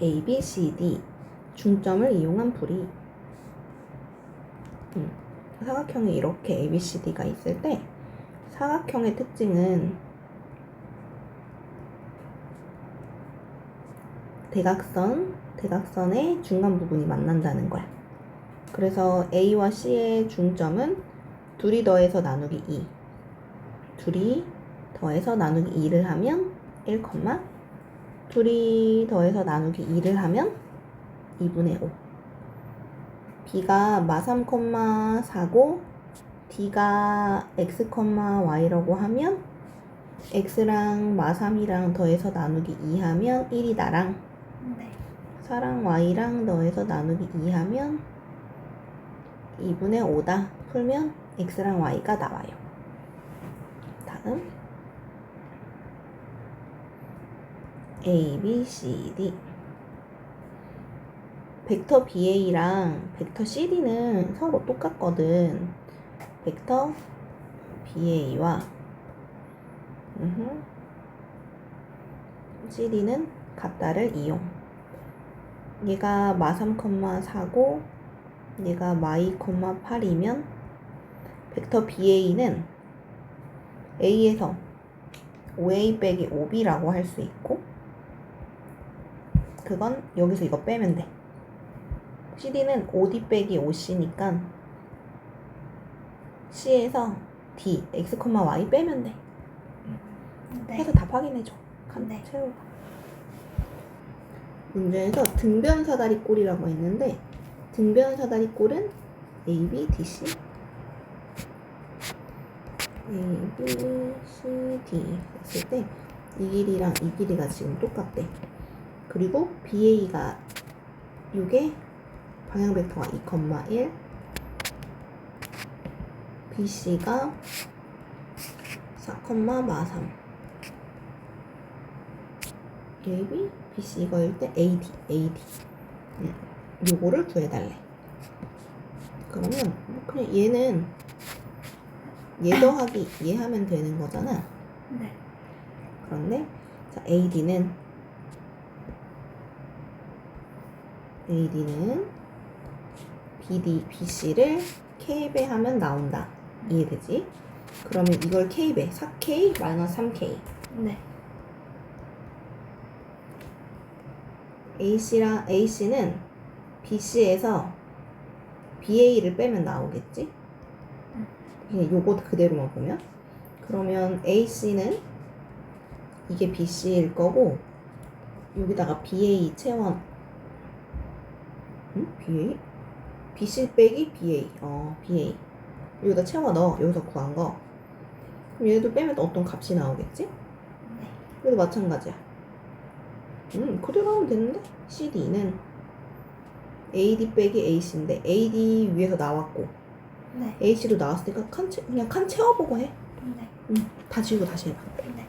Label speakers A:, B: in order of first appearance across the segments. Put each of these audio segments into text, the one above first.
A: A, B, C, D 중점을 이용한 풀이 음, 사각형에 이렇게 A, B, C, D가 있을 때 사각형의 특징은 대각선, 대각선의 중간 부분이 만난다는 거야. 그래서 A와 C의 중점은 둘이 더해서 나누기 2. 둘이 더해서 나누기 2를 하면 1, 둘이 더해서 나누기 2를 하면 2분의 5. B가 마3, 4고 D가 x, y라고 하면 x랑 마3이랑 더해서 나누기 2 하면 1이 나랑
B: 네.
A: 4랑 y랑 더해서 나누기 2 하면 2분의 5다. 풀면 x랑 y가 나와요. 다음 a, b, c, d 벡터 BA랑 벡터 CD는 서로 똑같거든. 벡터 BA와 CD는 같다를 이용. 얘가 마3, 4고 얘가 마이, 8이면 벡터 BA는 A에서 5A 빼기 5B라고 할 수 있고 그건 여기서 이거 빼면 돼. CD는 5D 빼기 5C니까 C에서 D, X, Y 빼면 돼.
B: 네.
A: 해서 답 확인해줘. 간
B: 네.
A: 채워. 문제에서 등변 사다리 꼴이라고 했는데 등변 사다리 꼴은 A, B, D, C. A, B, C, D 했을 때 이 길이랑 이 길이가 지금 똑같대. 그리고 BA가 이게 방향 벡터가 2,1 BC가 4, 마3 AB, BC 이거일 때 AD, AD 음, 요거를 구해달래. 그러면 뭐 그냥 얘는 얘 더하기 얘 하면 되는 거잖아.
B: 네.
A: 그런데 자 AD는 AD는 BD, BC를 K배 하면 나온다. 이해되지? 그러면 이걸 K배, 4K 마이너스 3K.
B: 네.
A: AC랑 AC는 BC에서 BA를 빼면 나오겠지? 그냥 요거 그대로만 보면. 그러면 AC는 이게 BC일 거고 여기다가 BA 채워 응? BA? BC 빼기 BA 어 BA 여기다 채워 넣어 여기서 구한 거 그럼 얘도 빼면 또 어떤 값이 나오겠지?
B: 네.
A: 여기도 마찬가지야 음 그대로 하면 되는데 CD는 AD 빼기 AC인데 AD 위에서 나왔고
B: 네.
A: AC도 나왔으니까 칸 채, 그냥 칸 채워보고 해.
B: 네.
A: 응. 다 지우고 다시 해봐.
B: 네.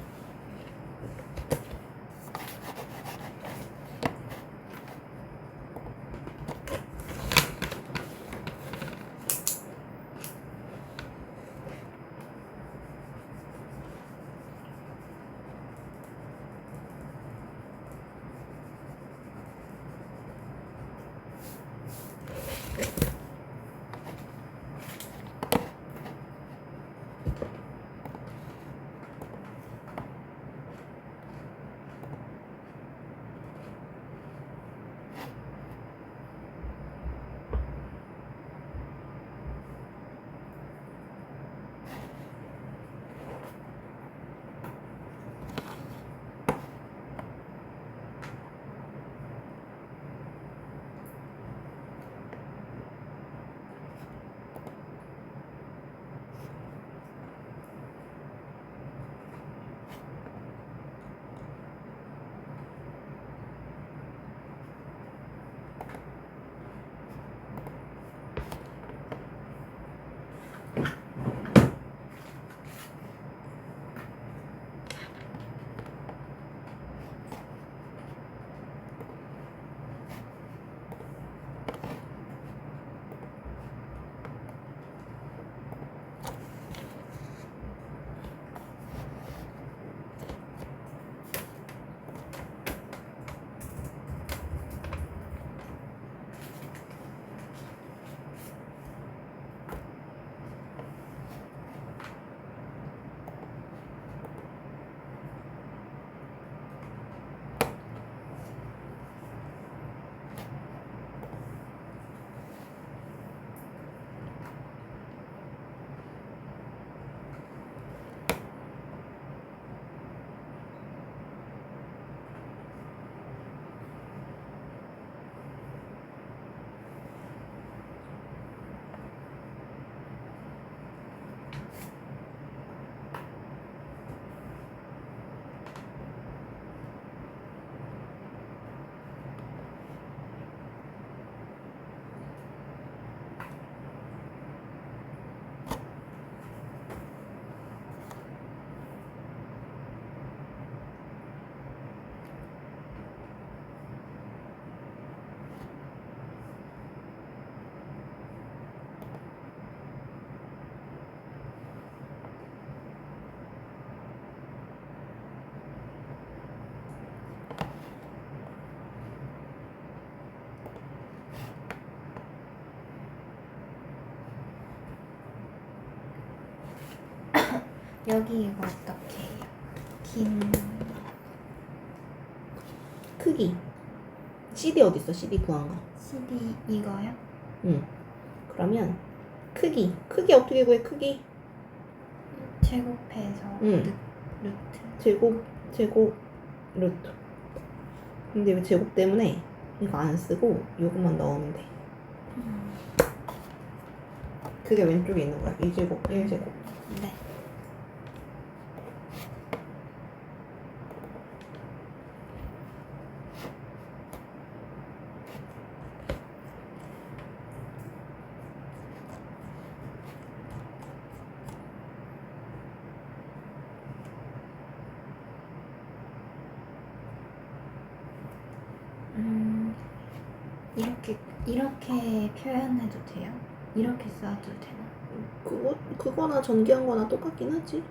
B: 여기 이거 어떻게 해요? 긴
A: 크기. CD 어디 있어? CD 구한 거.
B: CD 이거요?
A: 응. 그러면 크기. 크기 어떻게 구해? 크기.
B: 제곱해서
A: 응.
B: 루, 루트
A: 제곱 제곱 루트. 근데 왜 제곱 때문에 이거 안 쓰고 요것만 넣으면 돼.
B: 음,
A: 그게 왼쪽에 있는 거야. 2제곱, 1제곱.
B: 네. 음, 이렇게 이렇게 표현해도 돼요? 이렇게 써도 되나?
A: 그거 그거나 전기한 거나 똑같긴 하지.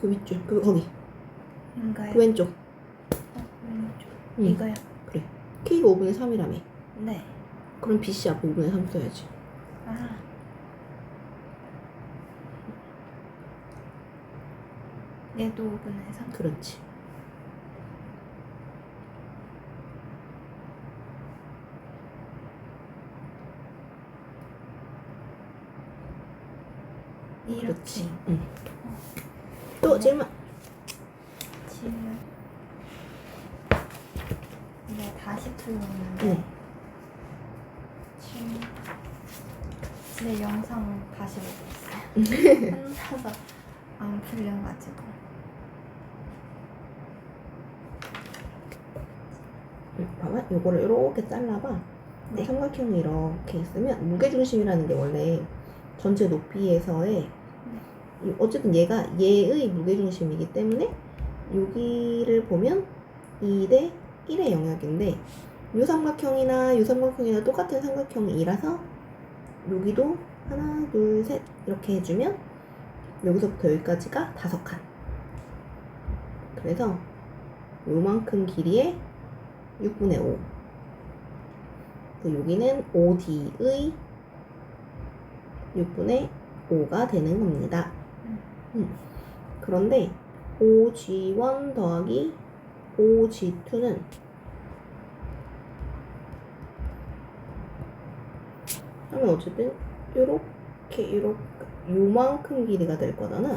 A: 그 위쪽, 그 거기,
B: 인가요?
A: 그 왼쪽.
B: 어, 왼쪽.
A: 응.
B: 이거요?
A: K가 5분의 3이라며.
B: 네.
A: 그럼 BC 앞에 5분의 3 써야지.
B: 아. 얘도 5분의 3.
A: 그렇지.
B: 이렇게.
A: 그렇지. 응. 또 질문.
B: 지금 이게 다시 풀었는데
A: 응.
B: 지금 제 영상 다시 보고 있어요. 혼자서 안 풀려가지고.
A: 응, 봐봐. 요거를 이렇게 잘라봐.
B: 네.
A: 삼각형이 이렇게 있으면 무게중심이라는 게 원래 전체 높이에서의 이- 어쨌든 얘가 얘의 무게중심이기 때문에 여기를 보면 2대 1의 영역인데 유삼각형이나 유삼각형이나 똑같은 삼각형이라서 여기도 하나 둘 셋 이렇게 해주면 여기서부터 여기까지가 다섯 칸 그래서 요만큼 길이의 6분의 5 여기는 OD의 6분의 5가 되는 겁니다. 음. 그런데 OG1 더하기 OG2는 하면 어쨌든 요렇게 요렇게 요만큼 길이가 될 거잖아.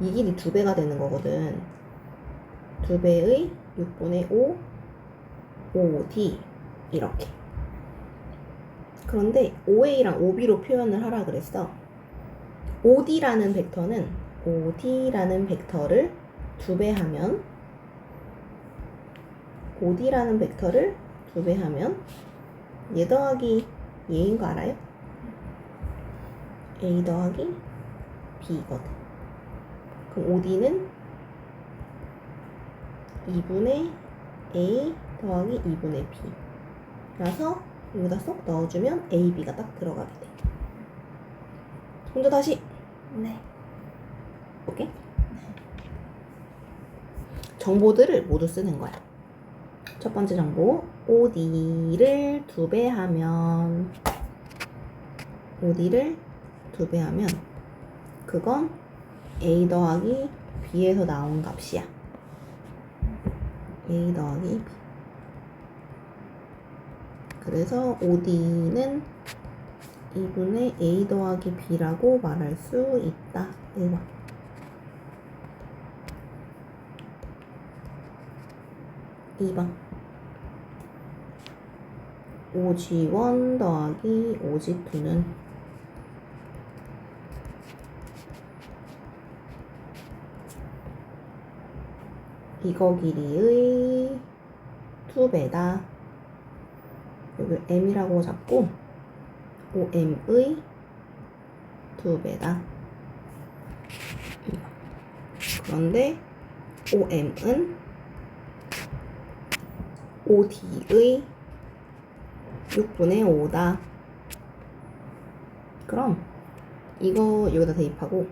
A: 이 길이 두 배가 되는 거거든. 두 배의 6분의 5 OD 이렇게. 그런데 OA랑 OB로 표현을 하라 그랬어. OD라는 벡터는 OD라는 벡터를 두 배 하면 OD라는 벡터를 두 배 하면 얘 더하기 얘인 거 알아요? A 더하기 B거든. 그럼 OD는 2분의 A 더하기 2분의 B. 라서 여기다 쏙 넣어주면 A, B가 딱 들어가게 돼. 먼저 다시
B: 네.
A: 오케이? 정보들을 모두 쓰는 거야. 첫 번째 정보, OD를 두 배 하면, OD를 두 배 하면, 그건 A 더하기 B에서 나온 값이야. A 더하기 B. 그래서 OD는 2분의 A 더하기 B라고 말할 수 있다. 1번. 이번 OG1 더하기 OG2는 이거 길이의 두 배다. 여기 m이라고 잡고 5m의 두 배다. 그런데 5m은 OD의 6분의 5다. 그럼 이거 여기다 대입하고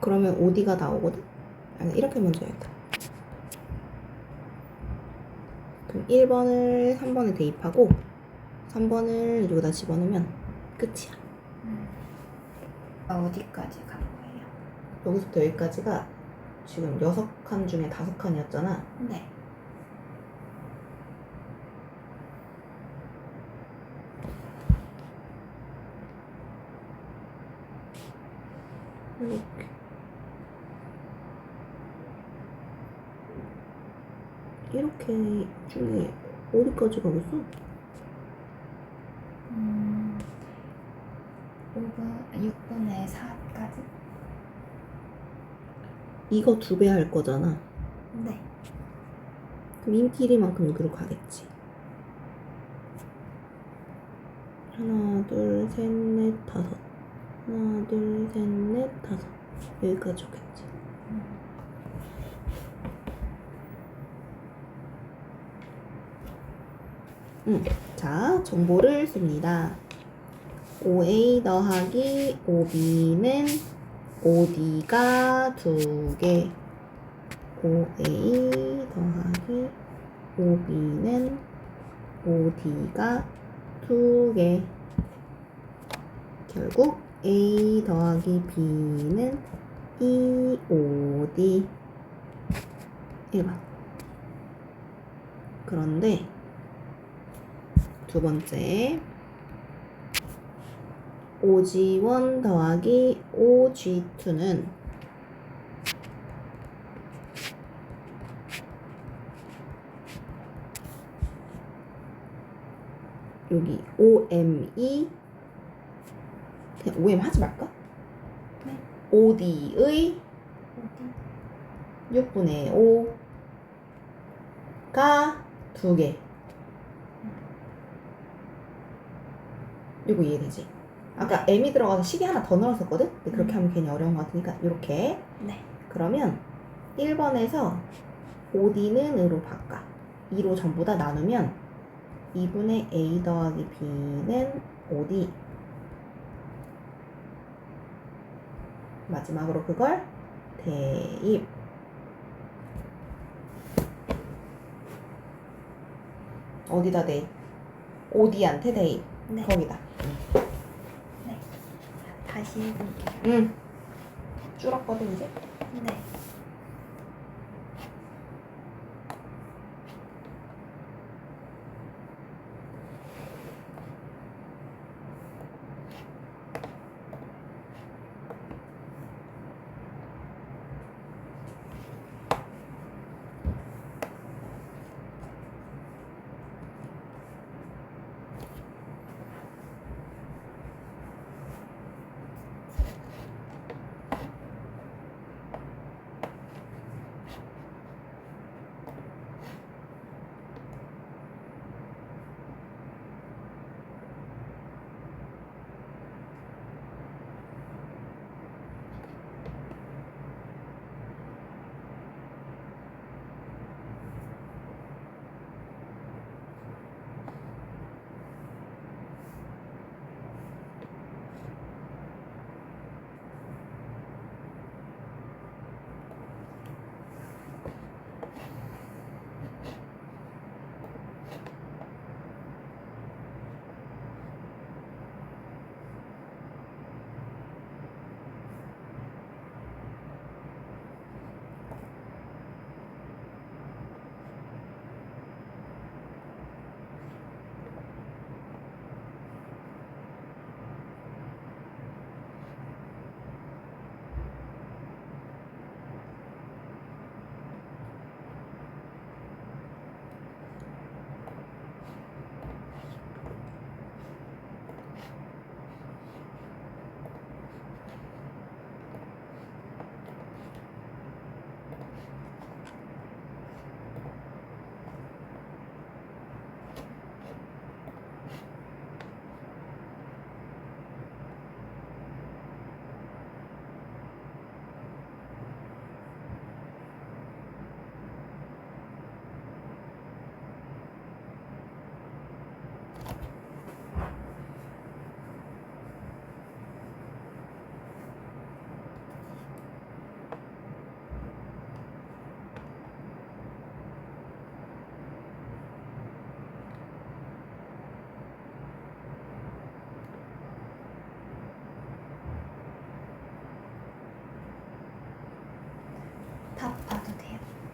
A: 그러면 OD가 나오거든? 아니, 이렇게 먼저 해야겠다. 그럼 1번을 3번에 대입하고 3번을 여기다 집어넣으면 끝이야.
B: 아, 어디까지 간 거예요?
A: 여기서부터 여기까지가 지금 6칸 중에 5칸이었잖아.
B: 네.
A: 이렇게. 이렇게 중에 어디까지 가겠어?
B: 음, 5분, 6분의 4까지?
A: 이거 두 배 할 거잖아.
B: 네.
A: 그럼 인 길이만큼 여기로 가겠지. 하나, 둘, 셋, 넷, 다섯. 하나, 둘, 셋, 넷, 다섯. 여기까지 오겠지. 음, 자, 정보를 씁니다. OA 더하기 OB는 OD가 두 개. OA 더하기 OB는 OD가 두 개. 결국 A 더하기 B는 EOD. 1번. 그런데 두 번째 OG1 더하기 OG2는 여기 OM이 그냥 OM 하지 말까?
B: 네.
A: OD의
B: 어디?
A: 6분의 5가 두 개. 이거 이해되지? 아까 m이 들어가서 식이 하나 더 넣었었거든? 근데 그렇게
B: 음.
A: 하면 괜히 어려운 것 같으니까 이렇게
B: 네.
A: 그러면 1번에서 OD는 으로 바꿔 2로 전부 다 나누면 2분의 A 더하기 B는 OD 마지막으로 그걸 대입 어디다 대입? OD한테 대입
B: 네.
A: 거기다
B: 다시 해볼게요.
A: 응 줄었거든 이제
B: 네.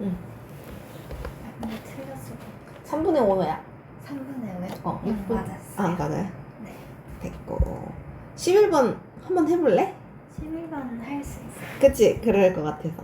A: 응.
B: 아, 근데 틀렸을 것
A: 3분의 5야
B: 3분의 5요?
A: 어,
B: 응,
A: 육분.
B: 맞았어요.
A: 아 맞아요
B: 네.
A: 됐고 11번 한번 해볼래?
B: 11번 할 수 있어요.
A: 그치 그럴 것 같아서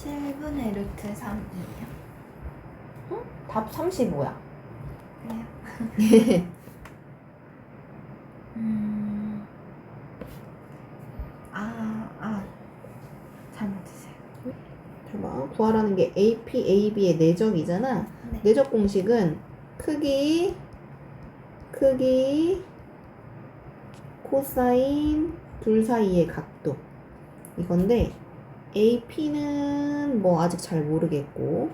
B: 칠분의 루트 3이요.
A: 답 35야
B: 그래요? 음. 아, 아. 잘못했어요.
A: 봐봐 구하라는 게 AP, AB의 내적이잖아
B: 네.
A: 내적 공식은 크기 크기 코사인 둘 사이의 각도 이건데 AP는 뭐 아직 잘 모르겠고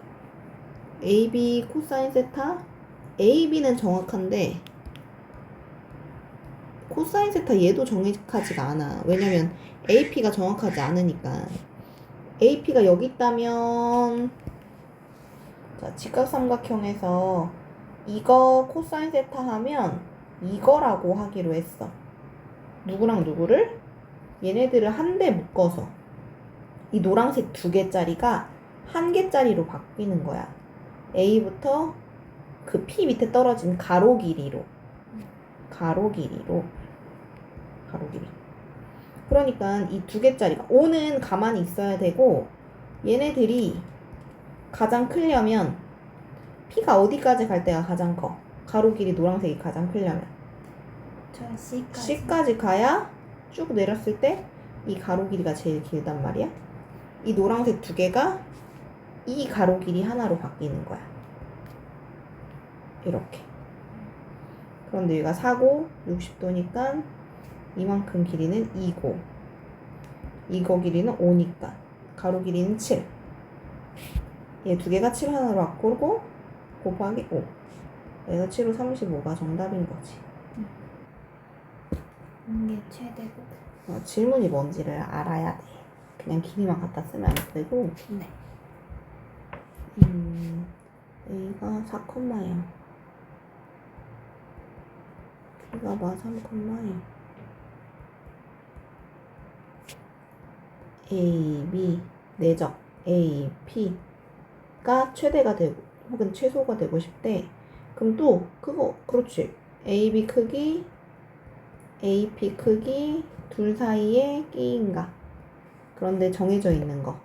A: AB 코사인 세타 AB는 정확한데 코사인 세타 얘도 정확하지가 않아. 왜냐면 AP가 정확하지 않으니까. AP가 여기 있다면 자, 직각삼각형에서 이거 코사인 세타 하면 이거라고 하기로 했어. 누구랑 누구를? 얘네들을 한대 묶어서 이 노란색 두 개짜리가 한 개짜리로 바뀌는 거야. A부터 그 P 밑에 떨어진 가로 길이로 가로 길이로 가로 길이. 그러니까 이 두 개짜리가 O는 가만히 있어야 되고 얘네들이 가장 크려면 P가 어디까지 갈 때가 가장 커? 가로 길이 노란색이 가장 크려면
B: 저 C까지.
A: C까지 가야 쭉 내렸을 때 이 가로 길이가 제일 길단 말이야. 이 노란색 두 개가 이 가로 길이 하나로 바뀌는 거야. 이렇게. 그런데 얘가 4고 60도니까 이만큼 길이는 2고 이거 길이는 5니까 가로 길이는 7. 얘 두 개가 7 하나로 바꾸고 곱하기 5. 그래서 7호 35가 정답인 거지.
B: 이게 최대고.
A: 어, 질문이 뭔지를 알아야 돼. 그냥 길이만 갖다 쓰면 안 되고,
B: 네.
A: 음, A가 4,0. B가 마 3,0. A, B, 내적 A, P가 최대가 되고, 혹은 최소가 되고 싶대. 그럼 또, 그거, 그렇지. A, B 크기, A, P 크기, 둘 사이의 끼인가. 그런데 정해져 있는 거.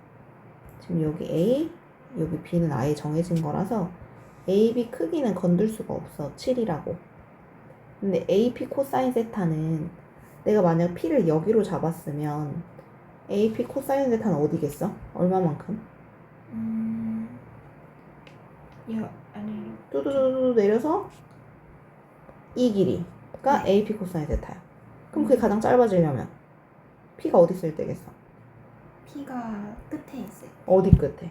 A: 지금 여기 A, 여기 B는 아예 정해진 거라서 A, B 크기는 건들 수가 없어. 7이라고. 근데 AP 코사인 세타는 내가 만약 P를 여기로 잡았으면 AP 코사인 세타는 어디겠어? 얼마만큼?
B: 음. 여 아니.
A: 뚜두두두 내려서 이 길이가
B: 네.
A: AP 코사인 세타야. 그럼 그게 가장 짧아지려면 P가 어디 있을 때겠어?
B: P가 끝에 있어요.
A: 어디 끝에?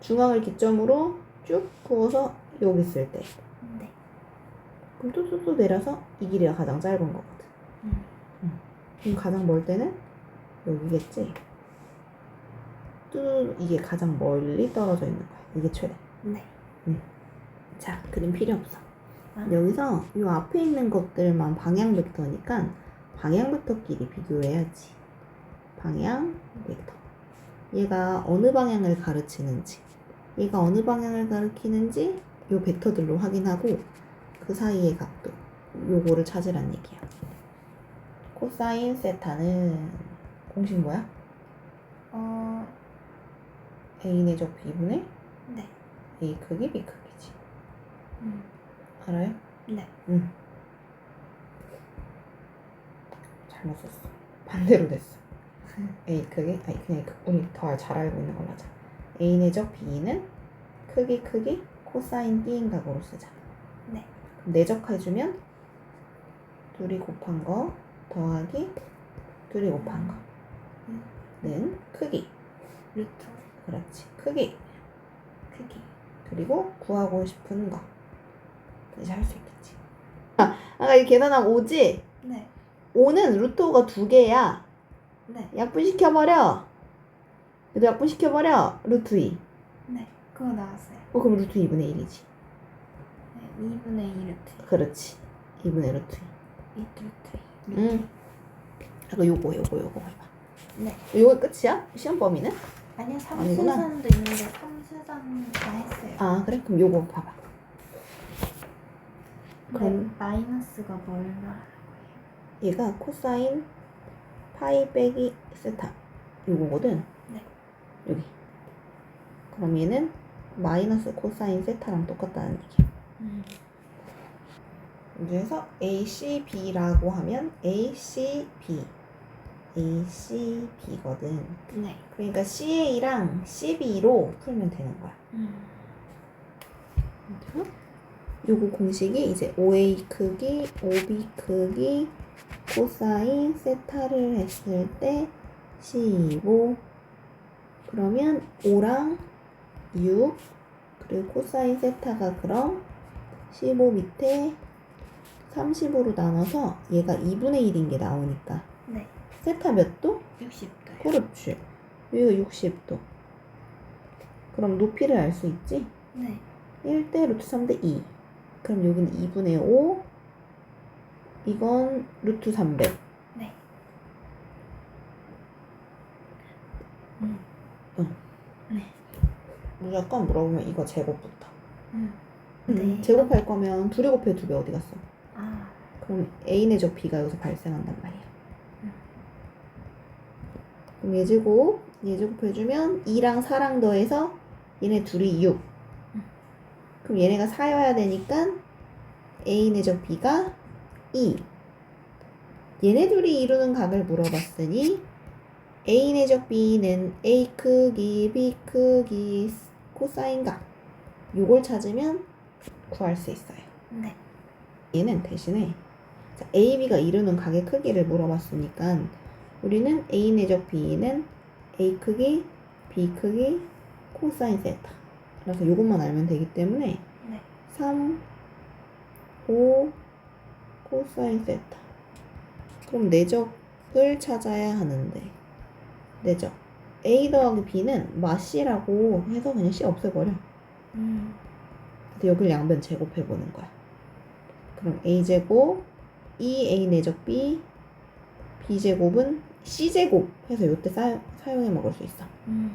A: 중앙을 기점으로 쭉 부어서 여기 있을 때.
B: 네.
A: 그럼 뚜뚜뚜 내려서 이 길이가 가장 짧은 거거든.
B: 음.
A: 그럼 가장 멀 때는 여기겠지? 뚜 이게 가장 멀리 떨어져 있는 거야. 이게 최대.
B: 네.
A: 자, 그림 필요 없어.
B: 아.
A: 여기서 이 앞에 있는 것들만 방향 벡터니까 방향 벡터끼리 비교해야지. 방향 벡터. 얘가 어느 방향을 가르치는지, 얘가 어느 방향을 가리키는지 요 벡터들로 확인하고 그 사이의 각도, 요거를 찾으란 얘기야. 코사인 세타는 공식 뭐야?
B: 어.
A: A 내적 B분의
B: 네.
A: A 크기 B 크기지.
B: 음.
A: 알아요?
B: 네.
A: 응. 잘못 썼어. 반대로 됐어. A 크기, 아니 그냥 그- 우리 더 잘 알고 있는 걸로 하자. A 내적 B는 크기 크기 코사인 B인 각으로 쓰자.
B: 네.
A: 그럼 내적해주면 둘이 곱한 거 더하기 둘이 곱한 거는 크기.
B: 루트
A: 그렇지. 크기.
B: 크기.
A: 그리고 구하고 싶은 거. 이제 할 수 있겠지. 아, 아까 이 계산하면 5지?
B: 네.
A: 5는 루트 5가 두 개야.
B: 네.
A: 약분시켜버려. 얘도 약분시켜버려. 루트 2.
B: 네. 그거 나왔어요.
A: 어, 그럼 루트 2분의 1이지.
B: 네. 2분의 2 루트.
A: 그렇지. 2분의 루트 2.
B: 2 루트. 2.
A: 응. 아까 요거, 요거, 요거 해봐.
B: 네.
A: 요거 끝이야? 시험 범위는?
B: 아니요.
A: 아니구나.
B: 삼수산도 있는데 삼수산 다 했어요.
A: 아, 그래? 그럼 요거 봐봐.
B: 네.
A: 그럼-
B: 마이너스가 뭘 말하는 거예요?
A: 얘가 코사인 파이 빼기 세타. 요거거든?
B: 네.
A: 여기. 그럼 얘는 마이너스 코사인 세타랑 똑같다는 얘기야.
B: 음.
A: 그래서 ACB라고 하면 ACB, ACB거든.
B: 네.
A: 그러니까 CA랑 CB로 풀면 되는 거야.
B: 음.
A: 요거 공식이 이제 OA 크기, OB 크기, 코사인 세타를 했을 때 C25 그러면 5랑 6 그리고 코사인 세타가 그럼 15 밑에 30으로 나눠서 얘가 2분의 1인 게 나오니까
B: 네.
A: 세타 몇 도?
B: 60도요.
A: 그렇지. 여기가 60도. 그럼 높이를 알 수 있지?
B: 네.
A: 1대 루트 3대 2. 그럼 여기는 2분의 5. 이건 루트 300.
B: 네. 음.
A: 응.
B: 네.
A: 무조건 물어보면 이거 제곱부터.
B: 음.
A: 음,
B: 네.
A: 제곱할 거면 둘이 곱해 두 배 어디 갔어?
B: 아.
A: 그럼 A 내적 B가 여기서 발생한단 말이야.
B: 음.
A: 그럼 예제곱, 예제곱 해주면 2랑 4랑 더해서 얘네 둘이 6.
B: 음.
A: 그럼 얘네가 4여야 되니까 A 내적 B가 2. 얘네 둘이 이루는 각을 물어봤으니 A 내적 B는 A 크기, B 크기, 코사인 각. 요걸 찾으면 구할 수 있어요.
B: 네.
A: 얘는 대신에 자, A, B가 이루는 각의 크기를 물어봤으니까 우리는 A 내적 B는 A 크기, B 크기, 코사인 세타. 그래서 이것만 알면 되기 때문에
B: 네.
A: 3, 5, 코사인 세타. 그럼 내적을 찾아야 하는데 내적 A 더하기 B는 마C라고 해서 그냥 C 없애버려.
B: 음.
A: 그래서 여기를 양변 제곱해 보는 거야. 그럼 a 제곱 2a 내적 b b 제곱은 c 제곱 해서 이때 사용, 사용해 먹을 수 있어.
B: 음.